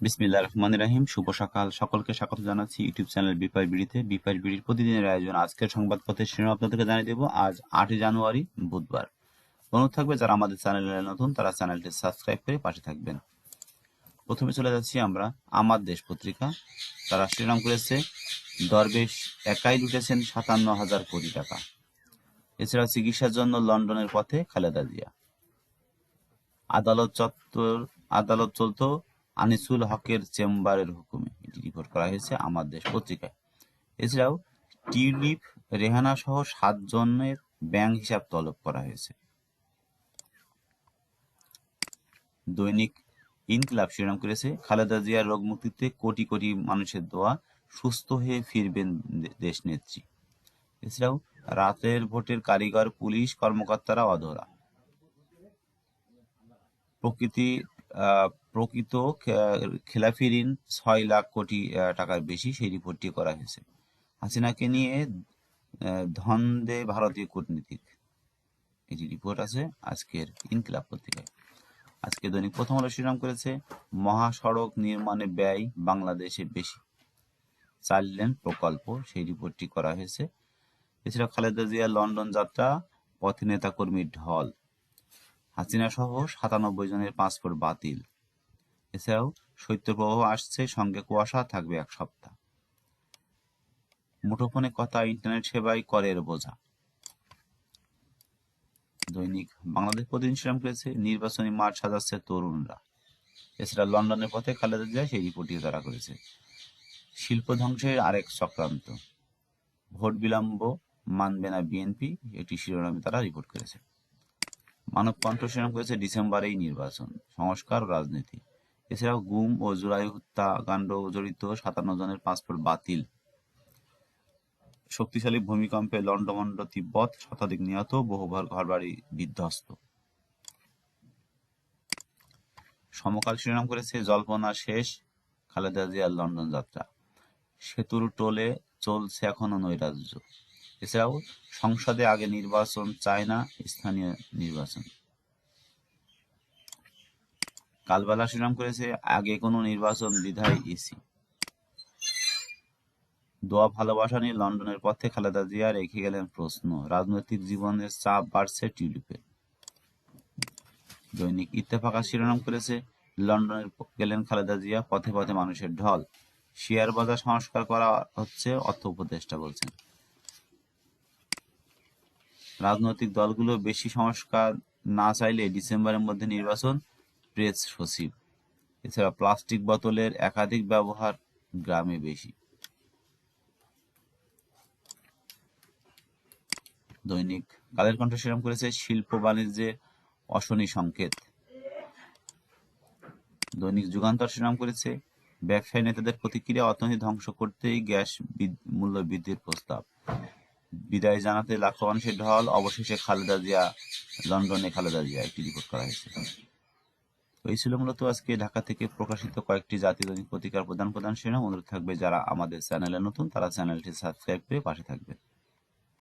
বিসমিল্লাহ রহমান রাহিম, শুভ সকাল। সকলকে স্বাগত জানাচ্ছি ইউটিউব চ্যানেল বিপার বিড়িতে। বিপার বিড়ির প্রতিদিনের আয়োজন আজকের সংবাদপত্রের শিরোনাম আপনাদেরকে জানিয়ে দেবো। আজ আটই জানুয়ারি, বুধবার। অনুরোধ থাকবে, যারা আমাদের চ্যানেলে নতুন, তারা চ্যানেলটি সাবস্ক্রাইব করে পাশে থাকবেন। প্রথমে চলে যাচ্ছি আমরা আমার দেশ পত্রিকা। তারা শিরোনাম করেছে, দরবেশ একাই লুটেছেন সাতান্ন হাজার কোটি টাকা। এছাড়া চিকিৎসার জন্য লন্ডনের পথে খালেদা জিয়া। আদালত চত্বর, আদালত চলত আনিসুল হকের চেম্বারের হুকুমে এটি রিপোর্ট করা হয়েছে আমার দেশ পত্রিকায়। এছাড়াও টিউলিপ, রেহানা সহ সাতজনের ব্যাংক হিসাব তলব করা হয়েছে। দৈনিক ইনকিলাব শিরোনাম করেছে, খালেদা জিয়ার রোগ মুক্তিতে কোটি কোটি মানুষের দোয়া, সুস্থ হয়ে ফিরবেন দেশ নেত্রী এছাড়াও রাতের ভোটের কারিগর, পুলিশ কর্মকর্তারা অধরা। প্রকৃতি প্রকৃত খেলাফি ঋণ ছয় লাখ কোটি টাকার বেশি সেই রিপোর্টটি করা হয়েছে। হাসিনাকে নিয়ে আহ, ধন্দে ভারতীয় কূটনীতিক। এটি রিপোর্ট আছে আজকের ইনকিলাব পত্রিকায়। আজকে দৈনিক প্রথম আলো শিরোনাম করেছে মহাসড়ক নির্মাণে ব্যয় বাংলাদেশে বেশি। চার লেন প্রকল্প সেই রিপোর্টটি করা হয়েছে। এছাড়া খালেদা জিয়া লন্ডন যাত্রা পথে নেতা কর্মীর ঢল। হাসিনা সহ সাতানব্বই জনের পাসপোর্ট বাতিল। এছাড়াও শৈত্যপ্রবাহ আসছে, সঙ্গে কুয়াশা থাকবে এক সপ্তাহ। মুঠোফোনে কথা, ইন্টারনেট সেবায় করের বোঝা। দৈনিক বাংলাদেশ প্রতিদিন করেছে, নির্বাচনী মাঠ সাজাচ্ছে তরুণরা। এছাড়া লন্ডনের পথে খালেদা জিয়া সেই রিপোর্টটি তারা করেছে। শিল্প ধ্বংসের আরেক চক্রান্ত। ভোট বিলম্ব মানবে না বিএনপি একটি শিরোনামে তারা রিপোর্ট করেছে। মানব কণ্ঠ শিরোনাম করেছে ডিসেম্বরেই নির্বাচন, সংস্কার রাজনীতি। এছাড়াও গুম ও জুলাই হত্যাকাণ্ড জড়িত সাতান্ন জনের পাসপোর্ট বাতিল। শক্তিশালী ভূমিকম্পে লন্ডমন্ড তিব্বত শতাধিক নিহত, বহুবার ঘরবাড়ি বিধ্বস্ত। সমকাল শিরোনাম করেছে জল্পনা শেষ, খালেদা জিয়ার লন্ডন যাত্রা। সেতুর টোলে চলছে এখনও নৈরাজ্য। এছাড়াও সংসদে আগে নির্বাচন চায় না স্থানীয় নির্বাচন। কালবেলা শিরোনাম করেছে, আগে কোনো নির্বাচন দ্বিধায় ইসি দোয়া ভালোবাসা নিয়ে লন্ডনের পথে খালেদা জিয়া রেখে গেলেন প্রশ্ন, রাজনৈতিক জীবনের চাপ বাড়ছে টিউলিপে। দৈনিক ইত্তেফাকা শিরোনাম করেছে, লন্ডনের গেলেন খালেদা জিয়া, পথে পথে মানুষের ঢল। শেয়ার বাজার সংস্কার করা হচ্ছে, অর্থ উপদেষ্টা বলছেন। রাজনৈতিক দলগুলো বেশি সংস্কার না চাইলে ডিসেম্বরের মধ্যে নির্বাচন প্রেস সচিব এছাড়া প্লাস্টিক বোতলের একাধিক ব্যবহার গ্রামে বেশি। দৈনিক কালের কণ্ঠ শিরোনাম করেছে শিল্প বাণিজ্যে অশনি সংকেত। দৈনিক যুগান্তর শিরোনাম করেছে ব্যবসায়ী নেতাদের প্রতিক্রিয়া অর্থনীতি ধ্বংস করতেই গ্যাস মূল্য বৃদ্ধির প্রস্তাব। বিদায় জানাতে লাখো মানুষের ঢল, অবশেষে খালেদা জিয়া, লন্ডনে খালেদা জিয়া একটি রিপোর্ট করা হয়েছে। তো এই ছিল মূলত আজকে ঢাকা থেকে প্রকাশিত কয়েকটি জাতীয় দৈনিক পত্রিকার প্রধান প্রধান শিরোনাম। অনুরোধ থাকবে যারা আমাদের চ্যানেলে নতুন, তারা চ্যানেলটি সাবস্ক্রাইব করে পাশে থাকবে